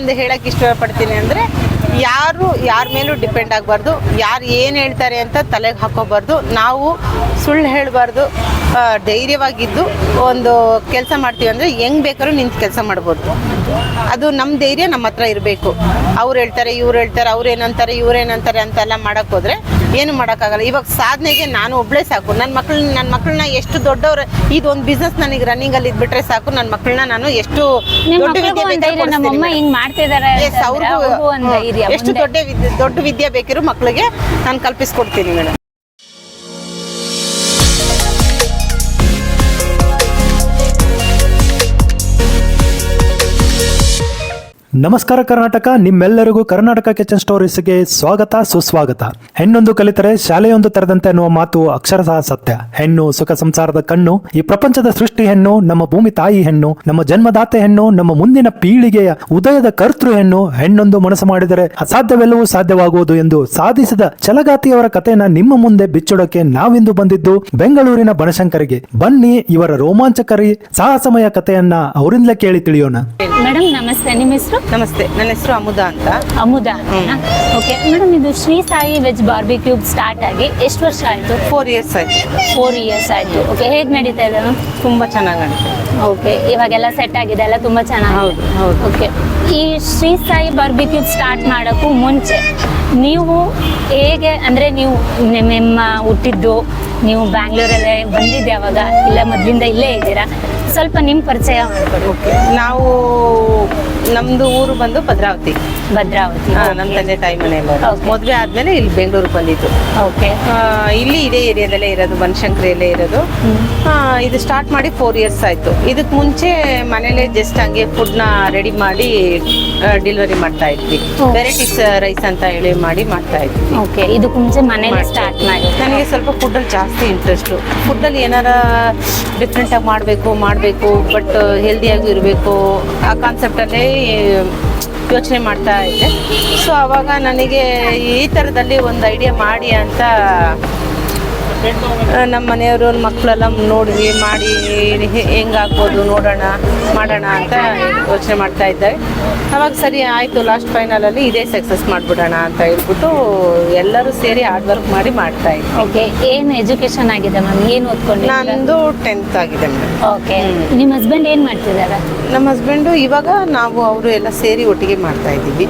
ಒಂದು ಹೇಳಕ್ಕೆ ಇಷ್ಟಪಡ್ತೀನಿ ಅಂದ್ರೆ ಯಾರು ಯಾರ ಮೇಲೂ ಡಿಪೆಂಡ್ ಆಗಬಾರ್ದು. ಯಾರು ಏನು ಹೇಳ್ತಾರೆ ಅಂತ ತಲೆಗೆ ಹಾಕೋಬಾರ್ದು. ನಾವು ಸುಳ್ಳು ಹೇಳಬಾರ್ದು. ಧೈರ್ಯವಾಗಿದ್ದು ಒಂದು ಕೆಲಸ ಮಾಡ್ತೀವಿ ಅಂದರೆ ಹೆಂಗ್ ಬೇಕಾದ್ರೂ ನಿಂತು ಕೆಲಸ ಮಾಡ್ಬೋದು. ಅದು ನಮ್ಮ ಧೈರ್ಯ ನಮ್ಮ ಹತ್ರ ಇರಬೇಕು. ಅವ್ರು ಹೇಳ್ತಾರೆ ಇವ್ರು ಹೇಳ್ತಾರೆ ಅವ್ರು ಏನಂತಾರೆ ಇವ್ರು ಏನಂತಾರೆ ಅಂತೆಲ್ಲ ಮಾಡಕ್ ಹೋದ್ರೆ ಏನು ಮಾಡೋಕ್ಕಾಗಲ್ಲ ಇವಾಗ ಸಾಧನೆಗೆ ನಾನು ಒಬ್ಳೇ ಸಾಕು. ನನ್ನ ಮಕ್ಕಳನ್ನ ನನ್ನ ಮಕ್ಕಳನ್ನ ಎಷ್ಟು ದೊಡ್ಡವ್ರು ಇದೊಂದು ಬಿಸ್ನೆಸ್ ನನಗೆ ರನ್ನಿಂಗಲ್ಲಿ ಇದ್ಬಿಟ್ರೆ ಸಾಕು. ನನ್ನ ಮಕ್ಕಳನ್ನ ನಾನು ಎಷ್ಟು ದೊಡ್ಡ ವಿದ್ಯೆ ಒಂದ್ ಎಷ್ಟು ದೊಡ್ಡ ದೊಡ್ಡ ವಿದ್ಯೆ ಬೇಕಿರೋ ಮಕ್ಕಳಿಗೆ ನಾನು ಕಲ್ಪಿಸ್ಕೊಡ್ತೀನಿ ಮೇಡಮ್ ನಮಸ್ಕಾರ ಕರ್ನಾಟಕ, ನಿಮ್ಮೆಲ್ಲರಿಗೂ ಕರ್ನಾಟಕ ಕಿಚನ್ ಸ್ಟೋರೀಸ್ಗೆ ಸ್ವಾಗತ, ಸುಸ್ವಾಗತ. ಹೆಣ್ಣೊಂದು ಕಲಿತರೆ ಶಾಲೆಯೊಂದು ತೆರೆದಂತೆ ಅನ್ನುವ ಮಾತು ಅಕ್ಷರಶಃ ಸತ್ಯ. ಹೆಣ್ಣು ಸುಖ ಸಂಸಾರದ ಕಣ್ಣು, ಈ ಪ್ರಪಂಚದ ಸೃಷ್ಟಿ ಹೆಣ್ಣು, ನಮ್ಮ ಭೂಮಿ ತಾಯಿ ಹೆಣ್ಣು, ನಮ್ಮ ಜನ್ಮದಾತೆ ಹೆಣ್ಣು, ನಮ್ಮ ಮುಂದಿನ ಪೀಳಿಗೆಯ ಉದಯದ ಕರ್ತೃ ಹೆಣ್ಣು, ಹೆಣ್ಣೊಂದು ಮನಸ್ಸು ಮಾಡಿದರೆ ಅಸಾಧ್ಯವೆಲ್ಲವೂ ಸಾಧ್ಯವಾಗುವುದು ಎಂದು ಸಾಧಿಸಿದ ಚಲಗಾತಿಯವರ ಕಥೆಯನ್ನ ನಿಮ್ಮ ಮುಂದೆ ಬಿಚ್ಚುಡಕ್ಕೆ ನಾವಿಂದು ಬಂದಿದ್ದು ಬೆಂಗಳೂರಿನ ಬನಶಂಕರಿಗೆ. ಬನ್ನಿ ಇವರ ರೋಮಾಂಚಕರಿ ಸಾಹಸಮಯ ಕಥೆಯನ್ನ ಅವರಿಂದಲೇ ಕೇಳಿ ತಿಳಿಯೋಣ. ಮೇಡಮ್ ನಮಸ್ತೆ. ನಿಮ್ಮ ಹೆಸರು? ನಮಸ್ತೆ ನನ್ನ ಹೆಸರು ಅಮುದಾ ಅಂತ. ಅಮುದಾ ಓಕೆ ಮೇಡಮ್ ಇದು Shri Sai veg barbecue start ಆಗಿ ಎಷ್ಟು ವರ್ಷ ಆಯ್ತು? ಫೋರ್ ಇಯರ್ಸ್ ಆಯ್ತು. ಫೋರ್ ಇಯರ್ಸ್ ಆಯ್ತು. ಓಕೆ ಹೇಗ್ ನಡೀತಾ ಇದೆ ತುಂಬಾ ಚೆನ್ನಾಗಿ ಓಕೆ ಇವಾಗೆಲ್ಲ ಸೆಟ್ ಆಗಿದೆ ಎಲ್ಲ ತುಂಬಾ ಚೆನ್ನಾಗಿ ಹೌದು, ಹೌದು. ಓಕೆ ಈ ಶ್ರೀ ಸಾಯಿ ಬಾರ್ಬಿಕ್ಯೂಬ್ ಸ್ಟಾರ್ಟ್ ಮಾಡೋಕ್ಕೂ ಮುಂಚೆ ನೀವು ಹೇಗೆ ಅಂದ್ರೆ ನೀವು ನಿಮ್ಮ- ನಿಮ್ಮ ಹುಟ್ಟಿದ್ದು ನೀವು ಬ್ಯಾಂಗ್ಳೂರಲ್ಲೇ ಬಂದಿದ್ದೆ ಅವಾಗ ಇಲ್ಲ ಮೊದಲಿಂದ ಇಲ್ಲೇ ಇದ್ದೀರಾ? ಸ್ವಲ್ಪ ನಿಮ್ಮ ಪರಿಚಯ ಮಾಡ್ಕೊಡಿ. ಓಕೆ ನಾವು ನಮ್ದು ಊರು ಬಂದು ಭದ್ರಾವತಿ. ಭದ್ರಾವತಿ ನಮ್ ನಮ್ಮ ತಂದೆ ತಾಯಿ ಮನೆ ಮದ್ವೆ ಮದುವೆ ಆದ್ಮೇಲೆ ಇಲ್ಲಿ ಬೆಂಗಳೂರಿಗೆ ಬಂದಿದ್ದು. ಓಕೆ ಆ, ಇಲ್ಲಿ ಇದೇ ಏರಿಯಾದಲ್ಲೇ ಇರೋದು ಬನಶಂಕರಿಯಲ್ಲೇ ಇರೋದು. ಆ, ಇದು ಸ್ಟಾರ್ಟ್ ಮಾಡಿ ಫೋರ್ ಇಯರ್ಸ್ ಆಯ್ತು. ಇದಕ್ಕೆ ಮುಂಚೆ ಮನೇಲೆ ಜಸ್ಟ್ ಹಂಗೆ ಫುಡ್ನ ರೆಡಿ ಮಾಡಿ ಡೆಲಿವರಿ ಮಾಡ್ತಾ ಇದ್ವಿ. ವೆರೈಟೀಸ್ ರೈಸ್ ಅಂತ ಹೇಳಿ ಮಾಡಿ ಮಾಡ್ತಾ ಇದ್ವಿ. ಓಕೆ ಇದಕ್ಕೆ ಮುಂಚೆ ಮನೇಲಿ ಸ್ಟಾರ್ಟ್ ಮಾಡಿ. ನನಗೆ ಸ್ವಲ್ಪ ಫುಡ್ಡಲ್ಲಿ ಜಾಸ್ತಿ ಇಂಟ್ರೆಸ್ಟು ಫುಡ್ಡಲ್ಲಿ ಏನಾರ ಡಿಫ್ರೆಂಟಾಗಿ ಮಾಡಬೇಕು ಮಾಡಬೇಕು ಬಟ್ ಹೆಲ್ದಿಯಾಗಿ ಇರಬೇಕು. ಆ ಕಾನ್ಸೆಪ್ಟಲ್ಲೇ ಯೋಚನೆ ಮಾಡ್ತಾ ಇದ್ದೆ. ಸೊ ಆವಾಗ ನನಗೆ ಈ ಥರದಲ್ಲಿ ಒಂದು ಐಡಿಯಾ ಮಾಡಿ ಅಂತ ನಮ್ಮ ಮನೆಯವರು ಮಕ್ಕಳೆಲ್ಲ ನೋಡಿ ಮಾಡಿ ಹೆಂಗಾಗ್ಬೋದು ನೋಡೋಣ ಮಾಡೋಣ ಅಂತ ಯೋಚನೆ ಮಾಡ್ತಾ ಇದ್ದೆ ಅವಾಗ ಸರಿ ಆಯಿತು ಲಾಸ್ಟ್ ಫೈನಲಲ್ಲಿ ಇದೇ ಸಕ್ಸಸ್ ಮಾಡಿಬಿಡೋಣ ಅಂತ ಹೇಳ್ಬಿಟ್ಟು ಎಲ್ಲರೂ ಸೇರಿ ಹಾರ್ಡ್ ವರ್ಕ್ ಮಾಡಿ ಮಾಡ್ತಾ ಇದ್ವಿ. ಓಕೆ ಏನು ಎಜುಕೇಶನ್ ಆಗಿದೆ ಮ್ಯಾಮ್ ಏನು ಓದ್ಕೊಂಡು ನಂದು ಟೆಂತ್ ಆಗಿದೆ ಮ್ಯಾಮ್ ಓಕೆ ನಿಮ್ಮ ಹಸ್ಬೆಂಡ್ ಏನು ಮಾಡ್ತಿದ್ದಾರೆ? ನಮ್ಮ ಹಸ್ಬೆಂಡು ಇವಾಗ ನಾವು ಅವರು ಎಲ್ಲ ಸೇರಿ ಒಟ್ಟಿಗೆ ಮಾಡ್ತಾ ಇದ್ದೀವಿ.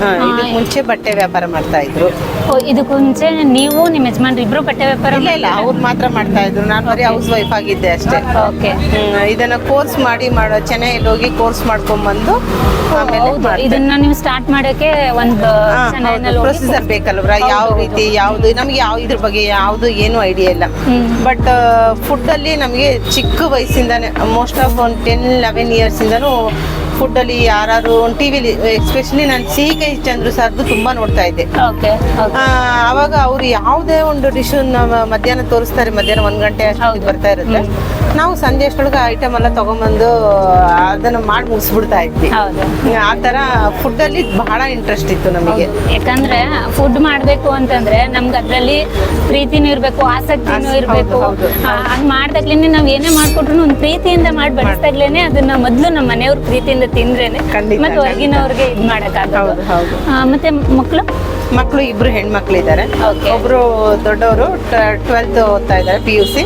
ಹಾ, ಮುಂಚೆ ಬಟ್ಟೆ ವ್ಯಾಪಾರ ಮಾಡ್ತಾ ಇದ್ರು. ಓ ಇದಕ್ಕೆ ಮುಂಚೆ ನೀವು ನಿಮ್ಮ ಯಜಮಾನ್ರು ಇಬ್ರು ಬಟ್ಟೆ ವ್ಯಾಪಾರ ಇಲ್ಲ ಇಲ್ಲ ಅವ್ರು ಮಾತ್ರ ಮಾಡ್ತಾ ಇದ್ರು. ನಾನು ಬರೀ ಹೌಸ್ ವೈಫ್ ಆಗಿದ್ದೆ ಅಷ್ಟೇ. ಓಕೆ ಹ್ಮ್, ಇದನ್ನ ಕೋರ್ಸ್ ಮಾಡಿ ಮಾಡೋ ಚೆನ್ನೈಯಲ್ಲಿ ಹೋಗಿ ಕೋರ್ಸ್ ಮಾಡ್ಕೊಂಡ್ಬಂದು ಆಮೇಲೆ ಹೌದು. ಇದನ್ನ ನೀವು ಸ್ಟಾರ್ಟ್ ಮಾಡೋಕೆ ಒಂದು ಚಾನಲ್ ಪ್ರೊಸೀಜರ್ ಬೇಕಲ್ವ್ರ? ಯಾವ ರೀತಿ ಯಾವ್ದು ನಮ್ಗೆ ಯಾವ ಇದ್ರ ಬಗ್ಗೆ ಯಾವ್ದು ಏನು ಐಡಿಯಾ ಇಲ್ಲ. ಹ್ಮ್. ಬಟ್ ಫುಡ್ ಅಲ್ಲಿ ನಮಗೆ ಚಿಕ್ಕ ವಯಸ್ಸಿಂದಾನೆ ಮೋಸ್ಟ್ ಆಫ್ ಒಂದು ಟೆನ್ ಲೆವೆನ್ ಇಯರ್ಸ್ ಇಂದನೂ ಫುಡ್ ಅಲ್ಲಿ ಯಾರು ಒಂದು ಟಿವಿಲಿ ಎಸ್ಪೆಷಲಿ ನಾನು ಸಿ ಕೆ ಚಂದ್ರು ಸರ್ದು ತುಂಬಾ ನೋಡ್ತಾ ಇದ್ದೆ. ಅವಾಗ ಅವ್ರು ಯಾವುದೇ ಒಂದು ಡಿಶ್ ಮಧ್ಯಾಹ್ನ ತೋರಿಸ್ತಾರೆ ಮಧ್ಯಾಹ್ನ ಒಂದ್ ಗಂಟೆ ಅಷ್ಟು ಬರ್ತಾ ಇರುತ್ತೆ. ನಾವು ಸಂಜೆ ಅಷ್ಟೊಳಗೆ ಐಟಮ್ ಎಲ್ಲ ತಗೊಂಬಂದು ಅದನ್ನ ಮಾಡಿ ಮುಗಿಸ್ಬಿಡ್ತಾ ಇದ್ವಿ. ಆ ತರ ಫುಡ್ ಅಲ್ಲಿ ಬಹಳ ಇಂಟ್ರೆಸ್ಟ್ ಇತ್ತು ನಮಗೆ. ಯಾಕಂದ್ರೆ ಫುಡ್ ಮಾಡ್ಬೇಕು ಅಂತಂದ್ರೆ ನಮ್ಗೆ ಅದ್ರಲ್ಲಿ ಪ್ರೀತಿನೂ ಇರ್ಬೇಕು ಆಸಕ್ತಿನೂ ಆಸಕ್ತಿ, ಇರ್ಬೇಕು. ಹಂಗ್ ಮಾಡ್ದಾಗ್ಲೇನೆ ನಾವ್ ಏನೇ ಮಾಡ್ಕೊಟ್ರು ಒಂದ್ ಪ್ರೀತಿಯಿಂದ ಮಾಡಿ ಬಡಿಸ್ದಾಗ್ಲೇನೆ ಅದನ್ನ ಮೊದ್ಲು ನಮ್ಮ ಮನೆಯವ್ರ ಪ್ರೀತಿಯಿಂದ ತಿಂದ್ರೇನೆ ಮತ್ತೆ ಹೊರಗಿನವ್ರಿಗೆ ಇದು ಹೌದು. ಮತ್ತೆ ಮಕ್ಕಳು ಮಕ್ಕಳು ಇಬ್ರು ಹೆಣ್ಮಕ್ಳು ಇದ್ದಾರೆ. ಒಬ್ರು ದೊಡ್ಡವರು ಟ್ವೆಲ್ತ್ ಓದ್ತಾ ಇದ್ದಾರೆ ಪಿ ಯು ಸಿ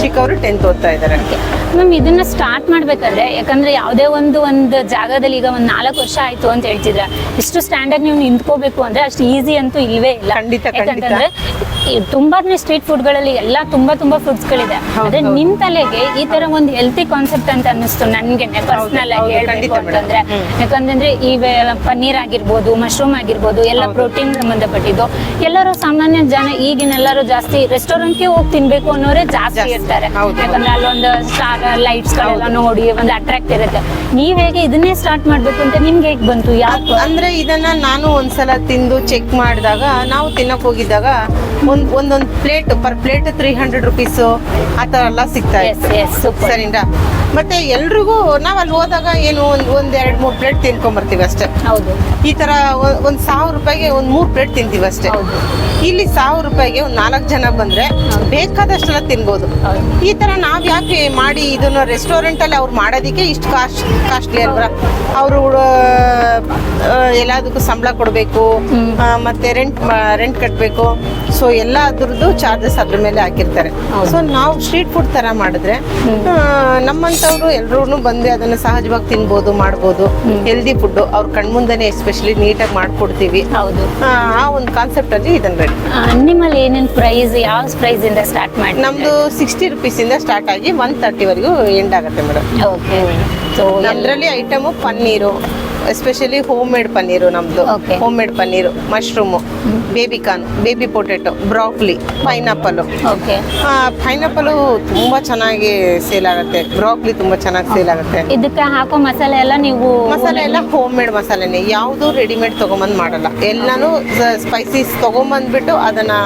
ಚಿಕ್ಕವರು ಟೆಂತ್ ಓದ್ತಾ ಇದ್ದಾರೆ. ಮ್ಯಾಮ್ ಇದನ್ನ ಸ್ಟಾರ್ಟ್ ಮಾಡ್ಬೇಕಾದ್ರೆ ಯಾಕಂದ್ರೆ ಯಾವುದೇ ಒಂದು ಒಂದು ಜಾಗದಲ್ಲಿ ಈಗ ಒಂದ್ ನಾಲ್ಕು ವರ್ಷ ಆಯ್ತು ಅಂತ ಹೇಳ್ತಿದ್ರ. ಇಷ್ಟು ಸ್ಟ್ಯಾಂಡರ್ಡ್ ನೀವು ನಿಂತ್ಕೋಬೇಕು ಅಂದ್ರೆ ಅಷ್ಟು ಈಸಿ ಅಂತೂ ಇಲ್ವೇ ಇಲ್ಲ. ಖಂಡಿತ. ಯಾಕಂತಂದ್ರೆ ತುಂಬಾನೇ ಸ್ಟ್ರೀಟ್ ಫುಡ್ಗಳಲ್ಲಿ ಎಲ್ಲ ತುಂಬಾ ತುಂಬಾ ಫುಡ್ಸ್ ಗಳಿದೆ. ಅದೇ ನಿಮ್ ತಲೆಗೆ ಈ ತರ ಒಂದು ಹೆಲ್ತಿ ಕಾನ್ಸೆಪ್ಟ್ ಅಂತ ಅನ್ನಿಸ್ತು ನನ್ಗೆ ಪರ್ಸನಲ್ ಆಗಿ ಹೇಳ್ಬೇಕು. ಅಂತಂದ್ರೆ. ಯಾಕಂದ್ರೆ ಈ ಪನ್ನೀರ್ ಆಗಿರ್ಬೋದು ಮಶ್ರೂಮ್ ಆಗಿರ್ಬೋದು ಎಲ್ಲ ಪ್ರೋಟೀನ್ ಸಂಬಂಧಪಟ್ಟಿದ್ದು. ಎಲ್ಲರೂ ಸಾಮಾನ್ಯ ಜನ ಈಗಿನ ಎಲ್ಲರೂ ಜಾಸ್ತಿ ರೆಸ್ಟೋರೆಂಟ್ಗೆ ಹೋಗಿ ತಿನ್ಬೇಕು ಅನ್ನೋರೇ ಜಾಸ್ತಿ. ಇರ್ತಾರೆ. ಯಾಕಂದ್ರೆ ಅಲ್ಲೊಂದು ಸ್ಟಾರ್ ಲೈಟ್ಸ್ ಗಳೆಲ್ಲ ನೋಡಿ ಒಂದು ಅಟ್ರಾಕ್ಟ್ ಇರುತ್ತೆ. ನೀವ್ ಹೇಗೆ ಇದನ್ನೇ ಸ್ಟಾರ್ಟ್ ಮಾಡ್ಬೇಕು ಅಂತ ನಿಮ್ಗೆ ಹೇಗೆ ಬಂತು? ಯಾಕೆ? ಅಂದ್ರೆ ಇದನ್ನ ನಾನು ಒಂದ್ಸಲ ತಿಂದು ಚೆಕ್ ಮಾಡಿದಾಗ ನಾವು ತಿನ್ನಕ್ ಹೋಗಿದ್ದಾಗ ಒಂದ್ ಒಂದೊಂದ್ plate per plate three hundred rupees ಆ ಥರ ಎಲ್ಲ ಸಿಗ್ತಾ ಇದೆ. ಸರಿನಾ? ಮತ್ತೆ ಎಲ್ರಿಗೂ ನಾವ್ ಅಲ್ಲಿ ಹೋದಾಗ ಏನು ಒಂದ್ ಒಂದ್ ಎರಡ್ ಮೂರ್ ಪ್ಲೇಟ್ ತಿನ್ಕೊಂಬರ್ತೀವಿ ಅಷ್ಟೇ. ಹೌದು. ಈ ತರ ಒಂದ್ ಸಾವಿರ ರೂಪಾಯಿಗೆ ಒಂದ್ ಮೂರ್ ಪ್ಲೇಟ್ ತಿಂತೀವಿ ಅಷ್ಟೇ. ಇಲ್ಲಿ ಸಾವಿರ ರೂಪಾಯಿಗೆ ಒಂದ್ ನಾಲ್ಕು ಜನ ಬಂದ್ರೆ ಬೇಕಾದಷ್ಟೆಲ್ಲ ತಿನ್ಬೋದು. ಈ ತರ ನಾವ್ ಯಾಕೆ ಮಾಡಿ ಇದನ್ನ ರೆಸ್ಟೋರೆಂಟ್ ಅಲ್ಲಿ ಅವ್ರು ಮಾಡೋದಕ್ಕೆ ಇಷ್ಟು ಕಾಸ್ಟ್ ಕಾಸ್ಟ್ಲಿ ಅಲ್ವಾ? ಅವರು ಎಲ್ಲದಕ್ಕೂ ಸಂಬಳ ಕೊಡಬೇಕು ಮತ್ತೆ ರೆಂಟ್ ರೆಂಟ್ ಕಟ್ಟಬೇಕು ಸೊ ಎಲ್ಲ ಅದ್ರದ್ದು ಚಾರ್ಜಸ್ ಅದ್ರ ಮೇಲೆ ಹಾಕಿರ್ತಾರೆ. ಸೊ ನಾವು ಸ್ಟ್ರೀಟ್ ಫುಡ್ ತರ ಮಾಡಿದ್ರೆ ನಮ್ಮಂತವ್ರು ಎಲ್ಲರೂ ಬಂದು ಅದನ್ನ ಸಹಜವಾಗಿ ತಿನ್ಬೋದು ಮಾಡ್ಬೋದು. ಹೆಲ್ದಿ ಫುಡ್ ಅವ್ರ ಕಣ್ಮುಂದನೆ ಎಸ್ಪೆಷಲಿ ನೀಟಾಗಿ ಮಾಡ್ಕೊಡ್ತೀವಿ. ಹೌದು. ಆ ಒಂದು ಕಾನ್ಸೆಪ್ಟ್ ಅಲ್ಲಿ ಇದನ್ನ ರೆಡಿ ನಿಮ್ಮಲ್ಲಿ ಏನೇನು ಪ್ರೈಸ್ ಯಾವ ಪ್ರೈಸ್ ಇಂದ ಸ್ಟಾರ್ಟ್ ಮಾಡಿ ನಮ್ದು ಸಿಕ್ಸ್ಟಿ ರುಪೀಸ್ ಇಂದ ಸ್ಟಾರ್ಟ್ ಆಗಿ ಒನ್ ತರ್ಟಿವರೆಗೂ ಎಂಡ್ ಆಗುತ್ತೆ ಮೇಡಮ್ ಓಕೆ ಸೊ ಅದರಲ್ಲಿ item paneer. Especially home made paneer ನಮ್ದು. Okay. Home made paneer mushroom baby corn baby potato broccoli pineapple okay pineapple ತುಂಬಾ ಚೆನ್ನಾಗಿ ಸೇಲ್ ಆಗುತ್ತೆ. ಬ್ರಾಕ್ಲಿ ತುಂಬಾ ಚೆನ್ನಾಗಿ ಸೇಲ್ ಆಗುತ್ತೆ. ಇದಕ್ಕೆ ಹಾಕೋ ಮಸಾಲೆ ಎಲ್ಲ ನೀವು ಮಸಾಲೆ ಎಲ್ಲ ಹೋಮ್ ಮೇಡ್ ಮಸಾಲೆನೆ. ಯಾವುದು ರೆಡಿಮೇಡ್ ತಗೊಂಬಂದ್ ಮಾಡಲ್ಲ. ಎಲ್ಲಾನು ಸ್ಪೈಸೀಸ್ ತಗೊಂಬಂದ್ಬಿಟ್ಟು ಅದನ್ನ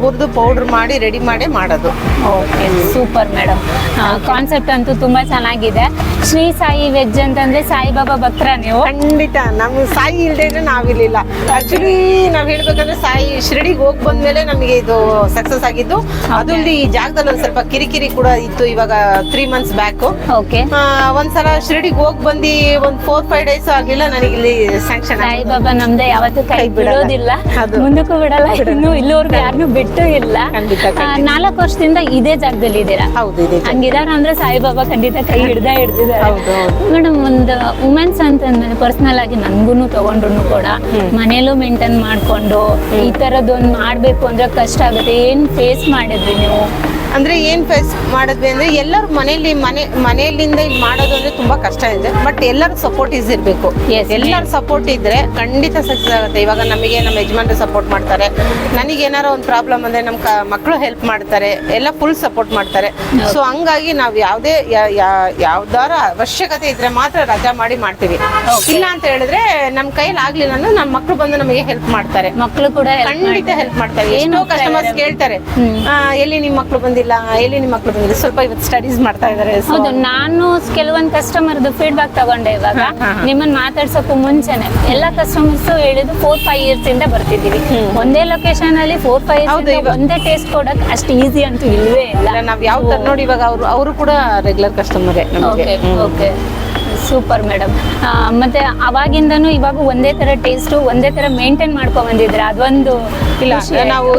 ಹುರಿದು ಪೌಡರ್ ಮಾಡಿ ರೆಡಿ ಮಾಡಿ ಮಾಡೋದು. ಓಕೆ ಸೂಪರ್ ಮೇಡಮ್ ಕಾನ್ಸೆಪ್ಟ್ ಅಂತೂ ತುಂಬಾ ಚೆನ್ನಾಗಿದೆ. ಶ್ರೀ ಸಾಯಿ ವೆಜ್ ಅಂತಂದ್ರೆ ಸಾಯಿಬಾಬಾ ಭಕ್ತರ ನೀವು? ಖಂಡಿತ. ನಮ್ಗೆ ಸಾಯಿ ಇಲ್ಲದೆ ಇದ್ರೆ ನಾವಿರ್ಲಿಲ್ಲ. ಆಕ್ಚುಲಿ ನಾವ್ ಹೇಳ್ಬೇಕಂದ್ರೆ ಸಾಯಿ ಶಿರಡಿಗೆ ಹೋಗ್ ಬಂದ್ಮೇಲೆ ನಮಗೆ ಇದು ಸಕ್ಸಸ್ ಆಗಿದ್ದು. ಅದೊಂದು ಈ ಜಾಗದಲ್ಲಿ ಒಂದ್ ಸ್ವಲ್ಪ ಕಿರಿಕಿರಿ ಕೂಡ ಇತ್ತು ಇವಾಗ ತ್ರೀ ಮಂತ್ಸ್ ಬ್ಯಾಕ್ ಓಕೆ ಒಂದ್ಸಲ ಶಿರಡಿಗೆ ಹೋಗ್ ಬಂದು ಒಂದ್ ಫೋರ್ ಫೈವ್ ಡೇಸ್ ಆಗಲಿಲ್ಲ ನನಗೆ ಇಲ್ಲಿ ಸ್ಯಾಂಕ್ಷನ್ ಸಾಯಿಬಾಬಾ ನಮ್ದೇ ಯಾವತ್ತೂ ಕೈ ಬಿಡೋದಿಲ್ಲ. ಅದು. ಮುಂದಕ್ಕೂ ಬಿಡಲ್ಲ. ಇನ್ನು ಇಲ್ಲಿವರೆಗೂ ಯಾರನ್ನೂ ಬಿಟ್ಟು ಇಲ್ಲ. ಖಂಡಿತ, ನಾಲ್ಕು ವರ್ಷದಿಂದ ಇದೇ ಜಾಗದಲ್ಲಿ ಇದ್ದೀರಾ? ಹೌದು ಇದೆ ಹಂಗಿದಾರ ಅಂದ್ರೆ ಸಾಯಿಬಾಬಾ ಖಂಡಿತ ಕೈ ಹಿಡ್ದ ಹಿಡ್ದಿದ್ದಾರೆ. ಮೇಡಮ್ ಒಂದು ವುಮೆನ್ಸ್ ಅಂತಂದ್ರೆ ಪರ್ಸನಲ್ ಆಗಿ ನನ್ಗೂ ತಗೊಂಡ್ರು ಕೂಡ ಮನೇಲೂ ಮೇಂಟೈನ್ ಮಾಡ್ಕೊಂಡು ಈ ತರದೊಂದು ಮಾಡ್ಬೇಕು ಅಂದ್ರೆ ಕಷ್ಟ ಆಗುತ್ತೆ. ಏನ್ ಫೇಸ್ ಮಾಡಿದ್ರಿ ನೀವು? ಅಂದ್ರೆ ಏನ್ ಫೇಸ್ ಮಾಡಿದ್ವಿ ಅಂದ್ರೆ ಎಲ್ಲರೂ ಮನೇಲಿ ಮನೆ ಮನೆಯಲ್ಲಿಂದ ಇದು ಮಾಡೋದು ಅಂದ್ರೆ ತುಂಬಾ ಕಷ್ಟ ಇದೆ. ಬಟ್ ಎಲ್ಲರ ಸಪೋರ್ಟ್ ಇಸ್ ಇರ್ಬೇಕು. ಎಲ್ಲರ ಸಪೋರ್ಟ್ ಇದ್ರೆ ಖಂಡಿತ ಸಕ್ಸಸ್ ಆಗುತ್ತೆ. ಇವಾಗ ನಮಗೆ ನಮ್ಮ ಯಜಮಾನ್ರು ಸಪೋರ್ಟ್ ಮಾಡ್ತಾರೆ. ನನಗೆ ಏನಾರ ಒಂದು ಪ್ರಾಬ್ಲಮ್ ಅಂದ್ರೆ ನಮ್ಮ ಕ- ಮಕ್ಕಳು ಹೆಲ್ಪ್ ಮಾಡ್ತಾರೆ. ಎಲ್ಲ ಫುಲ್ ಸಪೋರ್ಟ್ ಮಾಡ್ತಾರೆ. ಸೊ ಹಂಗಾಗಿ ನಾವು ಯಾವುದೇ ಯಾವ್ದಾರ ಅವಶ್ಯಕತೆ ಇದ್ರೆ ಮಾತ್ರ ರಜಾ ಮಾಡಿ ಮಾಡ್ತೀವಿ. ಇಲ್ಲ ಅಂತ ಹೇಳಿದ್ರೆ ನಮ್ಮ ಕೈಲಿ ಆಗ್ಲಿಲ್ಲ ಅಂದ್ರೆ ನಮ್ಮ ಮಕ್ಕಳು ಬಂದು ನಮಗೆ ಹೆಲ್ಪ್ ಮಾಡ್ತಾರೆ. ಮಕ್ಕಳು ಕೂಡ ಖಂಡಿತ ಹೆಲ್ಪ್ ಮಾಡ್ತಾರೆ. ಏನ್ ಕಸ್ಟಮರ್ಸ್? ಕೇಳ್ತಾರೆ. ಎಲ್ಲಿ ನಿಮ್ಮ ಮಕ್ಳು ಬಂದಿಲ್ಲ ಎಲ್ಲಿ ನಿಮ್ಮ ಮಕ್ಕಳು ಬಂದಿಲ್ಲ ಸ್ವಲ್ಪ ಇವತ್ತು ಸ್ಟಡೀಸ್ ಮಾಡ್ತಾ ಇದಾರೆ So, ಹೌದು ನಾನು ಕೆಲವೊಂದು ಕಸ್ಟಮರ್ದು ಫೀಡ್ಬ್ಯಾಕ್ ತಗೊಂಡೆ ಇವಾಗ. ನಿಮ್ಮನ್ನ ಮಾತಾಡ್ಸೋಕ್ಕೂ ಮುಂಚೆನೆ. ಎಲ್ಲಾ ಕಸ್ಟಮರ್ಸ್ ಹೇಳಿದ್ರು ಫೋರ್ ಫೈವ್ ಇಯರ್ಸ್ ಇಂದ ಬರ್ತಿದ್ದೀವಿ. ಒಂದೇ ಲೊಕೇಶನ್ ಅಲ್ಲಿ ಫೋರ್ ಫೈವ್ ಇಯರ್ಸ್ ಒಂದೇ ಟೇಸ್ಟ್ ಕೊಡಕ್ ಅಷ್ಟು ಈಸಿ ಅಂತೂ ಇಲ್ವೇ ಇಲ್ಲ. ನಾವ್ ಯಾವ ತರ ನೋಡಿ ಇವಾಗ ಅವರು ಅವರು ಕೂಡ regular customer okay okay super madam. ಮತ್ತೆ ಅವಾಗಿಂದನು ಇವಾಗ ಒಂದೇ ತರ ಟೇಸ್ಟ್ ಒಂದೇ ತರ ಮೇಂಟೈನ್ ಮಾಡ್ಕೊಂಡ್ ಬಂದಿದ್ರೆ ಅದೊಂದು ಇಲ್ಲ ನಾವು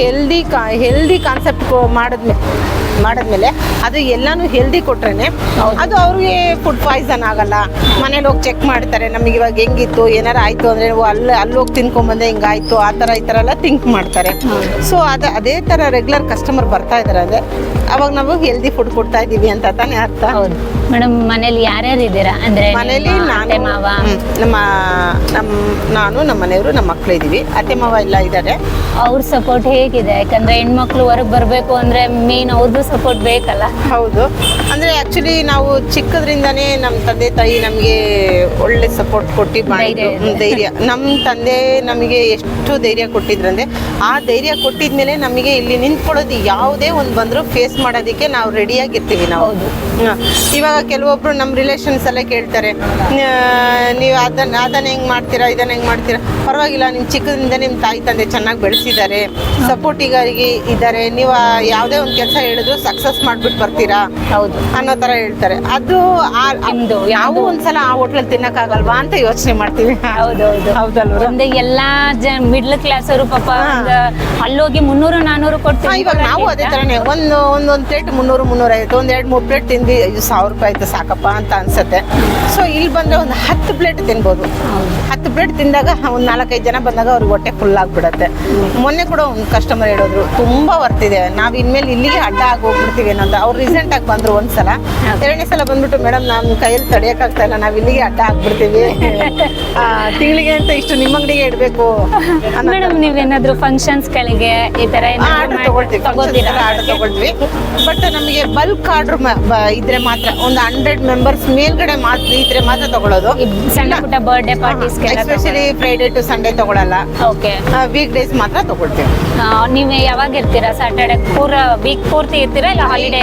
ಹೆಲ್ದಿ ಹೆಲ್ದಿ ಕಾನ್ಸೆಪ್ಟ್ ಮಾಡಿದ್ಮೇಲೆ ಮಾಡಿದ್ಮೇಲೆ ಅದು ಎಲ್ಲಾನು ಹೆಲ್ದಿ ಕೊಟ್ರೇನೆ ಅದು ಅವ್ರಿಗೆ ಫುಡ್ ಪಾಯ್ಸನ್ ಆಗಲ್ಲ. ಮನೇಲಿ ಹೋಗಿ ಚೆಕ್ ಮಾಡ್ತಾರೆ ನಮಗೆ ಇವಾಗ ಹೆಂಗಿತ್ತು ಏನಾರ ಆಯ್ತು ಅಂದ್ರೆ ಅಲ್ಲಿ ಅಲ್ಲಿ ಹೋಗಿ ತಿನ್ಕೊಂಡ್ಬಂದೆ ಹಿಂಗಾಯ್ತು ಆ ಥರ ಈ ಥರ ಎಲ್ಲ ಥಿಂಕ್ ಮಾಡ್ತಾರೆ. ಸೊ ಅದ ಅದೇ ಥರ ರೆಗ್ಯುಲರ್ ಕಸ್ಟಮರ್ ಬರ್ತಾ ಇದಾರೆ ಅಂದ್ರೆ ಅವಾಗ ನಾವು ಹೆಲ್ದಿ ಫುಡ್ ಕೊಡ್ತಾ ಇದ್ದೀವಿ ಅಂತ ತಾನೇ ಅರ್ಥ. ಮೇಡಮ್ ಮನೇಲಿ ಯಾರ್ಯಾರು ಇದ್ದೀರಾ? ಅಂದ್ರೆ ಮನೇಲಿ ನಾನು ಮಾವ? ನಮ್ಮ ನಮ್ಮ ನಾನು ನಮ್ಮ ಮನೆಯವರು ನಮ್ಮ ಮಕ್ಕಳು ಇದ್ದೀವಿ. ಅತ್ತೆ ಮಾವ ಎಲ್ಲ ಇದ್ದಾರೆ. ಅವ್ರ ಸಪೋರ್ಟ್ ಹೇಗಿದೆ? ಯಾಕಂದ್ರೆ ಹೆಣ್ಮಕ್ಳು ಹೊರಗೆ ಬರಬೇಕು ಅಂದ್ರೆ ಮೇನ್ ಅವ್ರದ್ದು ಸಪೋರ್ಟ್ ಬೇಕಲ್ಲ? ಹೌದು. ಅಂದ್ರೆ ಆಕ್ಚುಲಿ ನಾವು ಚಿಕ್ಕದ್ರಿಂದಾನೇ ನಮ್ಮ ತಂದೆ ತಾಯಿ ನಮಗೆ ಒಳ್ಳೆ ಸಪೋರ್ಟ್ ಕೊಟ್ಟು ಮಾಡಿದ್ರು ಧೈರ್ಯ. ನಮ್ಮ ತಂದೆ ನಮಗೆ ಎಷ್ಟು ಧೈರ್ಯ ಕೊಟ್ಟಿದ್ರಂದ್ರೆ ಆ ಧೈರ್ಯ ಕೊಟ್ಟಿದ್ಮೇಲೆ ನಮಗೆ ಇಲ್ಲಿ ನಿಂತ್ಕೊಳ್ಳೋದು ಯಾವುದೇ ಒಂದು ಬಂದ್ರು ಫೇಸ್ ಮಾಡೋದಕ್ಕೆ ನಾವು ರೆಡಿಯಾಗಿರ್ತೀವಿ ನಾವು. ಇವಾಗ ಕೆಲವೊಬ್ರು ನಮ್ಮ ರಿಲೇಷನ್ಸ್ ಎಲ್ಲ ಕೇಳ್ತಾರೆ ನೀವು ಅದನ್ನ ಅದನ್ನ ಹೆಂಗೆ ಮಾಡ್ತೀರಾ ಇದನ್ನ ಹೆಂಗೆ ಮಾಡ್ತೀರಾ? ಪರವಾಗಿಲ್ಲ ನಿಮ್ಮ ಚಿಕ್ಕದಿಂದ ನಿಮ್ಮ ತಾಯಿ ತಂದೆ ಚೆನ್ನಾಗಿ ಬೆಳೆಸಿದ್ದಾರೆ ಸಪೋರ್ಟಿಗಾಗಿ ಇದ್ದಾರೆ ನೀವು ಯಾವುದೇ ಒಂದು ಕೆಲಸ ಹೇಳಿದ್ರು ಸಕ್ಸಸ್ ಮಾಡ್ಬಿಟ್ಟು ಬರ್ತೀರಾ ಹೌದು. ಅನ್ನೋ ತರ ಹೇಳ್ತಾರೆ. ಅದು ಒಂದು ಯಾವ ಒಂದ್ಸಲ ಆ ಹೋಟ್ಲಲ್ಲಿ ತಿನ್ನಕ್ಕಾಗಲ್ವಾ ಅಂತ ಯೋಚನೆ ಮಾಡ್ತೀವಿ. ಹೌದೌದು. ಹೌದಲ್ವ? ಒಂದು ಎಲ್ಲಾ ಜನ ಮಿಡ್ಲ್ ಕ್ಲಾಸ್ ಅವರು ಪಾಪ ಅಲ್ಲೋಗಿ ಮುನ್ನೂರು ನಾನೂರು ಕೊಡ್ತೀವಿ. ಇವಾಗ ನಾವು ಅದೇ ಥರನೇ ಒಂದು ಒಂದೊಂದು ಪ್ಲೇಟ್ ಮುನ್ನೂರು ಮುನ್ನೂರ ಐವತ್ತು ಒಂದ್ ಎರಡ್ ಮೂರು ಪ್ಲೇಟ್ ತಿಂದು ಇದು ಸಾವಿರ ರೂಪಾಯಿ ಆಯ್ತು ಸಾಕಪ್ಪ ಅಂತ ಅನ್ಸುತ್ತೆ. ಸೊ ಇಲ್ಲಿ ಬಂದ್ರೆ ಒಂದು ಹತ್ತು ಪ್ಲೇಟ್ ತಿನ್ಬೋದು. ಹತ್ತು ಪ್ಲೇಟ್ ತಿಂದಾಗ ಒಂದು ನಾಲ್ಕೈದು ಜನ ಬಂದಾಗ ಅವ್ರಿಗೆ ಹೊಟ್ಟೆ ಫುಲ್ ಆಗ್ಬಿಡತ್ತೆ. ಮೊನ್ನೆ ಕೂಡ ಒಂದು ಕಸ್ಟಮರ್ ಹೇಳಿದ್ರು ತುಂಬ ವರ್ತಿದೆ ನಾವು ಇನ್ಮೇಲೆ ಇಲ್ಲಿಗೆ ಅಡ್ಡ ಆಗಿ ಹೋಗ್ಬಿಡ್ತೀವಿ ಏನೋ ಅಂತ. ಅವ್ರು ರೀಸೆಂಟ್ ಆಗಿ ಬಂದ್ರು ಒಂದ್ಸಲ. ಎರಡನೇ ಸಲ ಬಂದ್ಬಿಟ್ಟು ಮೇಡಮ್ ನಮ್ಮ ಕೈಯಲ್ಲಿ ತಡೆಯಕ್ಕಾಗ್ತಾ ಇಲ್ಲ. ನಾವು ಇಲ್ಲಿಗೆ ಅಡ್ಡ ಆಗ್ಬಿಡ್ತೀವಿ. ತಿಂಗಳಿಗೆ ಅಂತ ಇಷ್ಟು ನಿಮ್ಮ ಅಂಗಡಿಗೆ ಇಡಬೇಕು. ಮೇಡಮ್ ನೀವೇನಾದ್ರೂ ಫಂಕ್ಷನ್ಸ್ ಗಳಿಗೆ ಈ ತರ ಆರ್ಡರ್ ತಗೊಳ್ತೀವಿ. ಆರ್ಡರ್ ತಗೊಳ್ತೀವಿ. ಬಟ್ ನಮಗೆ ಬಲ್ಕ್ ಆರ್ಡರ್ ಇದ್ರೆ ಮಾತ್ರ ಒಂದು ಹಂಡ್ರೆಡ್ ಮೆಂಬರ್ಸ್ ಮೇಲ್ಗಡೆ ಮಾತ್ರ ಇದ್ರೆ ಮಾತ್ರ ತಗೊಳ್ಳೋದು. ಸಣ್ಣ ಪುಟ್ಟ birthday parties especially Friday to Sunday ತಗೊಳಲ್ಲ ಓಕೆ ವೀಕ್ ಡೇಸ್ ಮಾತ್ರ ತಗೊಳ್ತೀವಿ. ನೀವು ಯಾವಾಗ ಇರ್ತೀರಾ? ಸಾಟರ್ಡೆ ಪೂರ ವೀಕ್ ಪೂರ್ತಿ ಇರ್ತೀರಾ ಇಲ್ಲ ಹಾಲಿಡೇ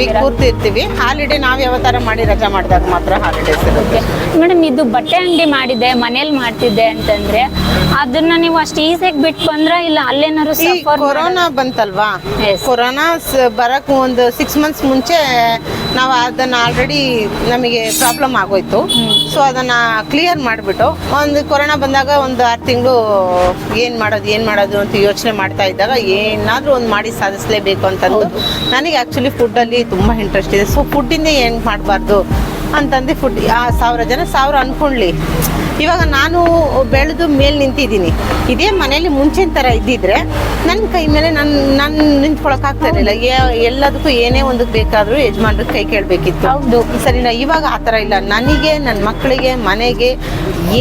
ವೀಕ್ ಪೂರ್ತಿ ಇರ್ತೀವಿ. ಹಾಲಿಡೇ ನಾವು ಯಾವ ಮಾಡಿ ರಜಾ ಮಾಡಿದಾಗ ಮಾತ್ರ ಹಾಲಿಡೇಸ್ ಇರುತ್ತೆ. ಮೇಡಮ್ ಇದು ಬಟ್ಟೆ ಅಂಗಡಿ ಮಾಡಿದ್ದೆ ಮನೇಲಿ ಮಾಡ್ತಿದ್ದೆ ಅಂತಂದ್ರೆ ಅದನ್ನ ನೀವು ಅಷ್ಟು ಈಸಿಯಾಗಿ ಬಿಟ್ಟು ಬಂದ್ರ ಇಲ್ಲ ಅಲ್ಲೇನಾದ್ರು ಕೊರೋನಾ ಬಂತಲ್ವಾ. ಕೊರೋನಾ ಬರಕ್ ಒಂದು ಸಿಕ್ಸ್ ಮಂತ್ಸ್ ಮುಂಚೆ ನಾವು ಅದನ್ನು ಆಲ್ರೆಡಿ ನಮಗೆ ಪ್ರಾಬ್ಲಮ್ ಆಗೋಯ್ತು. ಸೊ ಅದನ್ನು ಕ್ಲಿಯರ್ ಮಾಡಿಬಿಟ್ಟು ಒಂದು ಕೊರೋನಾ ಬಂದಾಗ ಒಂದು ಆರು ತಿಂಗಳು ಏನು ಮಾಡೋದು ಏನು ಮಾಡೋದು ಅಂತ ಯೋಚನೆ ಮಾಡ್ತಾ ಇದ್ದಾಗ ಏನಾದರೂ ಒಂದು ಮಾಡಿ ಸಾಧಿಸಲೇಬೇಕು ಅಂತಂದು ನನಗೆ ಆ್ಯಕ್ಚುಲಿ ಫುಡ್ಡಲ್ಲಿ ತುಂಬ ಇಂಟ್ರೆಸ್ಟ್ ಇದೆ. ಸೊ ಫುಡ್ಡಿಂದ ಏನು ಮಾಡಬಾರ್ದು ಅಂತಂದು ಫುಡ್ ಆ ಸಾವಿರ ಜನ ಸಾವಿರ ಅನ್ಕೊಳ್ಳಿ ಇವಾಗ ನಾನು ಬೆಳೆದು ಮೇಲೆ ನಿಂತಿದ್ದೀನಿ. ಇದೇ ಮನೇಲಿ ಮುಂಚಿನ ಥರ ಇದ್ದಿದ್ರೆ ನನ್ನ ಕೈ ಮೇಲೆ ನನ್ನ ನಾನು ನಿಂತ್ಕೊಳಕ್ಕಾಗ್ತಾ ಇರಲಿಲ್ಲ ಎಲ್ಲದಕ್ಕೂ ಏನೇ ಒಂದು ಬೇಕಾದರೂ ಯಜಮಾನ್ರಿಗೆ ಕೈ ಕೇಳಬೇಕಿತ್ತು. ಹೌದು. ಸರಿನಾ? ಇವಾಗ ಆ ಥರ ಇಲ್ಲ. ನನಗೆ ನನ್ನ ಮಕ್ಕಳಿಗೆ ಮನೆಗೆ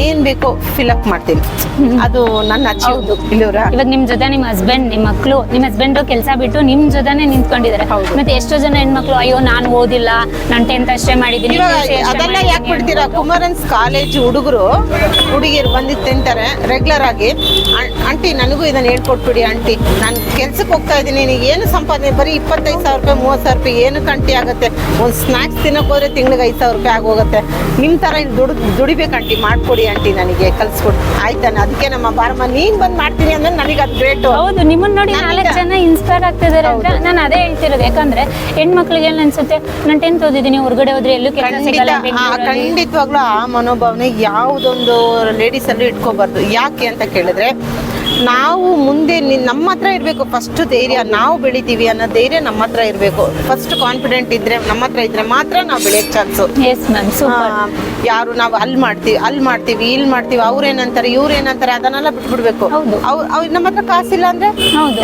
ಏನು ಬೇಕೋ ಫಿಲಪ್ ಮಾಡ್ತೀನಿ. ಅದು ನನ್ನ ಹೌದು. ಇಲ್ಲೂರ ಇವಾಗ ನಿಮ್ ಜೊತೆ ನಿಮ್ ಹಸ್ಬೆಂಡ್ ನಿಮ್ ಮಕ್ಳು ನಿಮ್ಮ ಹಸ್ಬೆಂಡು ಕೆಲಸ ಬಿಟ್ಟು ನಿಮ್ ಜೊತೆನೇ ನಿಂತ್ಕೊಂಡಿದ್ದಾರೆ ಹೌದು. ಮತ್ತೆ ಎಷ್ಟೋ ಜನ ಹೆಣ್ಮಕ್ಳು ಅಯ್ಯೋ ನಾನು ಓದಿಲ್ಲ ನಾನು ಟೆಂತ್ ಅಷ್ಟೇ ಮಾಡಿದ್ದೀನಿ ಅದೆಲ್ಲ ಯಾಕೆ ಬಿಡ್ತೀರಾ. ಕುಮಾರನ್ಸ್ ಕಾಲೇಜ್ ಹುಡುಗರು ಹುಡುಗಿಯರು ಬಂದಿದ್ದು ತಿಂತಾರೆ ರೆಗ್ಯುಲರ್ ಆಗಿ. "ಆಂ- ಆಂಟಿ ನನಗೂ ಇದನ್ನು ಹೇಳ್ಕೊಟ್ಬಿಡಿ ಆಂಟಿ. ನಾನು ಕೆಲ್ಸಕ್ಕೆ ಹೋಗ್ತಾ ಇದ್ದೀನಿ ನಿನಗೆ ಏನು ಸಂಪಾದನೆ? ಬರೀ ಇಪ್ಪತ್ತೈದು ಸಾವಿರ ರೂಪಾಯಿ ಮೂವತ್ತು ಸಾವಿರ ರೂಪಾಯಿ ಏನು ಕಂಟಿ ಆಗುತ್ತೆ? ಒಂದು ಸ್ನ್ಯಾಕ್ಸ್ ತಿನ್ನೋಕೆ ಹೋದ್ರೆ ತಿಂಗಳಿಗೆ ಐದು ಸಾವಿರ ರೂಪಾಯಿ ಆಗೋಗುತ್ತೆ. ನಿಮ್ಮ ಥರ ಇಲ್ಲಿ ದುಡ್ ದುಡಿಬೇಕು ಆಂಟಿ ಮಾಡ್ಕೊಡಿ ಆಂಟಿ ನನಗೆ ಕಲ್ಸ್ಕೊಡಿ ಆಯ್ತಾನೆ ಅದಕ್ಕೆ ನಮ್ಮ ಬಾರಮ್ಮ ನೀನು ಬಂದು ಮಾಡ್ತೀನಿ ಅಂದ್ರೆ ನನಗೆ ಅದು ಗ್ರೇಟು ಹೌದು ನಿಮ್ಮನ್ನ ನೋಡಿ ನಾಲ್ಕು ಜನ ಇನ್ಸ್ಪೈರ್ ಆಗ್ತಿದ್ದಾರೆ ಅಂತ ನಾನು ಅದೇ ಹೇಳ್ತಿರೋದು. ಯಾಕಂದ್ರೆ ಹೆಣ್ಮಕ್ಳಿಗೆ ಏನು ಅನ್ಸುತ್ತೆ ನಾನು ಟೆಂತ್ ಓದಿದ್ದೀನಿ ಹೊರಗಡೆ ಹೋದ್ರೆ ಎಲ್ಲೂ ಕೆಲಸ ಸಿಗಲ್ಲ ಖಂಡಿತವಾಗ್ಲೂ ಆ ಮನೋಭಾವನೆ ಯಾವುದೊಂದು ಲೇಡೀಸ್ ಅಲ್ಲೂ ಇಟ್ಕೋಬಾರ್ದು. ಯಾಕೆ ಅಂತ ಕೇಳಿದ್ರೆ ನಾವು ಮುಂದೆ ನಮ್ಮ ಹತ್ರ ಇರಬೇಕು ಫಸ್ಟ್ ಧೈರ್ಯ ನಾವು ಬೆಳಿತೀವಿ ಅನ್ನೋ ಧೈರ್ಯ ನಮ್ಮ ಹತ್ರ ಇರಬೇಕು. ಫಸ್ಟ್ ಕಾನ್ಫಿಡೆಂಟ್ ಇದ್ರೆ ನಮ್ಮ ಹತ್ರ ಇದ್ರೆ ಮಾತ್ರ ನಾವು ಬೆಳೆಯಕ್ ಚಾನ್ಸು ಯಾರು ನಾವು ಅಲ್ಲಿ ಮಾಡ್ತೀವಿ ಅಲ್ಲಿ ಮಾಡ್ತೀವಿ ಇಲ್ಲಿ ಮಾಡ್ತೀವಿ ಅವ್ರೇನಂತಾರೆ ಇವ್ರೇನಂತಾರೆ ಅದನ್ನೆಲ್ಲ ಬಿಟ್ಬಿಡ್ಬೇಕು. ಅವ್ರು ಅವ್ರು ನಮ್ಮ ಹತ್ರ ಕಾಸಿಲ್ಲ ಅಂದ್ರೆ.